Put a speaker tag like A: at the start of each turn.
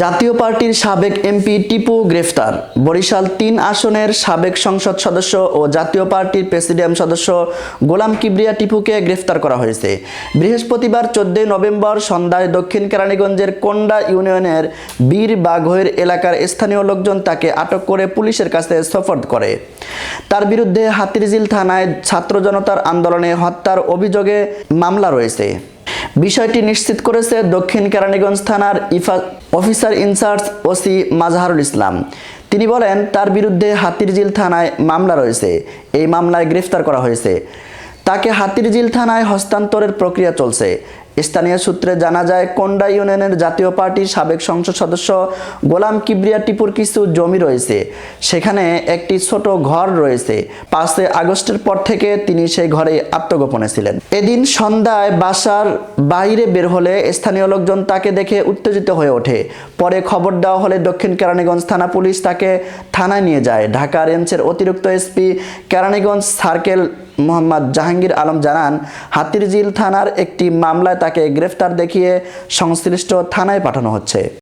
A: জাতীয় পার্টির সাবেক এমপি টিপু গ্রেফতার। বরিশাল তিন আসনের সাবেক সংসদ সদস্য ও জাতীয় পার্টির প্রেসিডিয়াম সদস্য গোলাম কিবরিয়া টিপুকে গ্রেফতার করা হয়েছে। বৃহস্পতিবার চোদ্দই নভেম্বর সন্ধ্যায় দক্ষিণ কেরানীগঞ্জের কোন্ডা ইউনিয়নের বীর বাঘৈর এলাকার স্থানীয় লোকজন তাকে আটক করে পুলিশের কাছে সফর্দ করে। তার বিরুদ্ধে হাতিরঝিল থানায় ছাত্র জনতার আন্দোলনে হত্যার অভিযোগে মামলা রয়েছে। বিষয়টি নিশ্চিত করেছে দক্ষিণ কেরানীগঞ্জ থানার Ifa officer in charge OC Mazharul Islam. তিনি বলেন, তার বিরুদ্ধে হাতিরঝিল থানায় মামলা রয়েছে। এই মামলায় গ্রেফতার করা হয়েছে। তাকে হাতিরঝিল থানায় হস্তান্তরের প্রক্রিয়া চলছে। স্থানীয় সূত্রে জানা যায়, কোন্ডা ইউনিয়নের জাতীয় পার্টির সাবেক সংসদ সদস্য গোলাম কিবরিয়া টিপুর কিছু জমি রয়েছে। সেখানে একটি ছোট ঘর রয়েছে। পাঁচই আগস্টের পর থেকে তিনি সেই ঘরে আত্মগোপনে ছিলেন। এদিন সন্ধ্যায় বাসার বাইরে বের হলে স্থানীয় লোকজন তাকে দেখে উত্তেজিত হয়ে ওঠে। পরে খবর দেওয়া হলে দক্ষিণ কেরানীগঞ্জ থানা পুলিশ তাকে থানায় নিয়ে যায়। ঢাকা রেঞ্জের অতিরিক্ত এসপি কেরানীগঞ্জ সার্কেল মোহাম্মদ জাহাঙ্গীর আলম জানান, হাতিরঝিল থানার একটি মামলায় তাকে গ্রেফতার দেখিয়ে সংশ্লিষ্ট থানায় পাঠানো হচ্ছে।